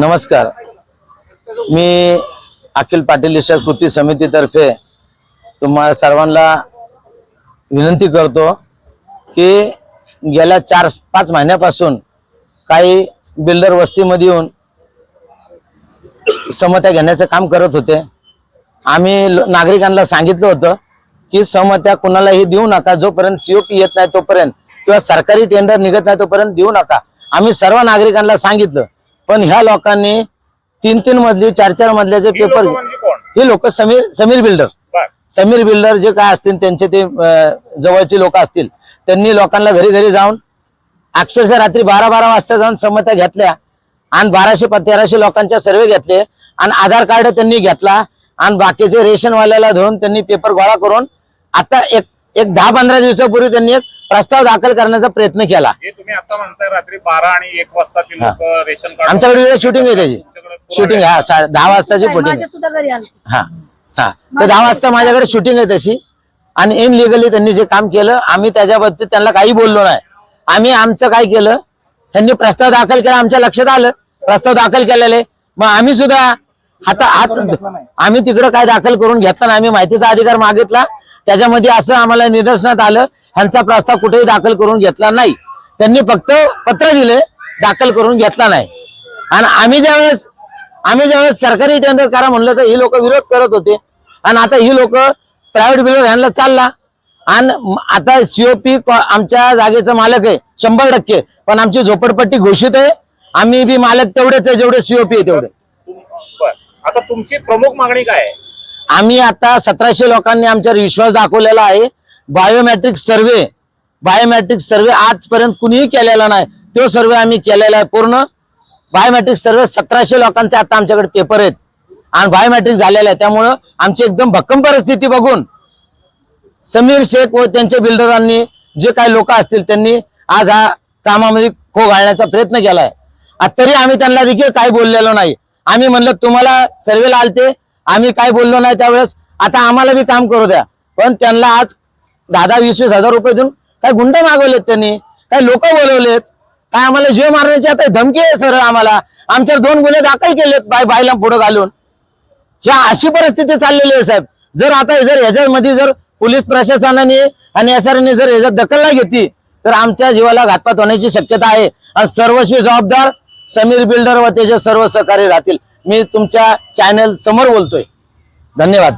नमस्कार. मी अखिल पाटील ईश्वर कृती समितीतर्फे तुम्हाला सर्वांना विनंती करतो की गेल्या चार पाच महिन्यापासून काही बिल्डर वस्तीमध्ये येऊन समत्या घेण्याचं काम करत होते. आम्ही नागरिकांना सांगितलं होतं की समत्या कुणालाही देऊ नका. जोपर्यंत सीओपी येत नाही तोपर्यंत किंवा सरकारी टेंडर निघत नाही तोपर्यंत देऊ नका. आम्ही सर्व नागरिकांना सांगितलं पण ह्या लोकांनी तीन तीन मजली चार चार मजल्याचे ही पेपर हे लोक समीर समीर बिल्डर. समीर बिल्डर जे काय असतील त्यांचे ते जवळचे लोक असतील त्यांनी लोकांना घरी घरी जाऊन अक्षरशः रात्री बारा बारा वाजता जाऊन संमत्या घेतल्या आणि बाराशे तेराशे लोकांच्या सर्वे घेतले आणि आधार कार्ड त्यांनी घेतला आणि बाकीचे रेशनवाल्याला धरून त्यांनी पेपर गोळा करून आता एक एक दहा पंधरा दिवसापूर्वी त्यांनी एक प्रस्ताव दाखल करण्याचा प्रयत्न केला. जे तुम्ही आता म्हणताय रात्री बारा आणि एक वाजता ती लोक रेशन कार्ड आमच्याकडे शूटिंग आहे त्याची. शूटिंग हा सा- दहा वाजताची शूटिंग माझ्या सुद्धा घरी आलते. हा हा. तर दहा वाजता माझ्याकडे शूटिंग आहे तशी. आणि इनलिगली त्यांनी जे काम केलं आम्ही त्याच्या बाबतीत त्यांना काही बोललो नाही. आम्ही आमचं काय केलं त्यांनी प्रस्ताव दाखल केला आमच्या लक्षात आलं. प्रस्ताव दाखल केलेले. मग आम्ही सुद्धा हाता हात आम्ही तिकडं काय दाखल करून घेतला नाही. आम्ही माहितीचा अधिकार मागितला. त्याच्यामध्ये असं आम्हाला निदर्शनात आलं. ह्यांचा प्रस्ताव कुठेही दाखल करून घेतला नाही. त्यांनी फक्त पत्र दिले दाखल करून घेतला नाही. आणि आम्ही ज्यावेळेस आम्ही ज्यावेळेस सरकारी टेंडर करा म्हणलं तर ही लोक विरोध करत होते. आणि आता ही लोक प्रायव्हेट बिल्डर ह्यांना चालला. आणि आता सीओपी आमच्या जागेचं मालक आहे शंभर टक्के. पण आमची झोपडपट्टी घोषित आहे. आम्ही बी मालक तेवढेच आहे जेवढे सीओपी आहे तेवढे. आता तुमची प्रमुख मागणी काय आम्ही आता सतराशे लोकांनी आमच्यावर विश्वास दाखवलेला आहे. बायोमॅट्रिक सर्वे बायोमॅट्रिक सर्वे आजपर्यंत कुणीही केलेला नाही. तो सर्वे आम्ही केलेला आहे पूर्ण. बायोमॅट्रिक सर्वे सतराशे लोकांचे आता आमच्याकडे पेपर आहेत. आणि बायोमॅट्रिक झालेला आहे. त्यामुळं आमची एकदम भक्कम परिस्थिती बघून समीर शेख व त्यांच्या बिल्डरांनी जे काही लोक असतील त्यांनी आज हा कामामध्ये खो घालण्याचा प्रयत्न केलाय. तरी आम्ही त्यांना देखील काही बोललेलो नाही. आम्ही म्हणलं तुम्हाला सर्वेला आलते. आम्ही काय बोललो नाही त्यावेळेस. आता आम्हाला बी काम करू द्या. पण त्यांना आज दहा दहा वीस वीस हजार रुपये देऊन काय गुंड मागवलेत त्यांनी? काय लोक बोलवलेत? काय आम्हाला जीव मारण्याची आता धमकी आहे सर आम्हाला? आमच्यावर दोन गुन्हे दाखल केलेत बाय बायला पुढे घालून. ह्या अशी परिस्थिती चाललेली आहे साहेब. जर आता जर ह्याच्यामध्ये जर पोलीस प्रशासनाने आणि एसआरने जर ह्याच्यात दखल नाही घेतली तर आमच्या जीवाला घातपात होण्याची शक्यता आहे. आणि सर्वस्वी जबाबदार समीर बिल्डर व त्याचे सर्व सहकारी राहतील. मी तुमच्या चॅनल समोर बोलतोय. धन्यवाद.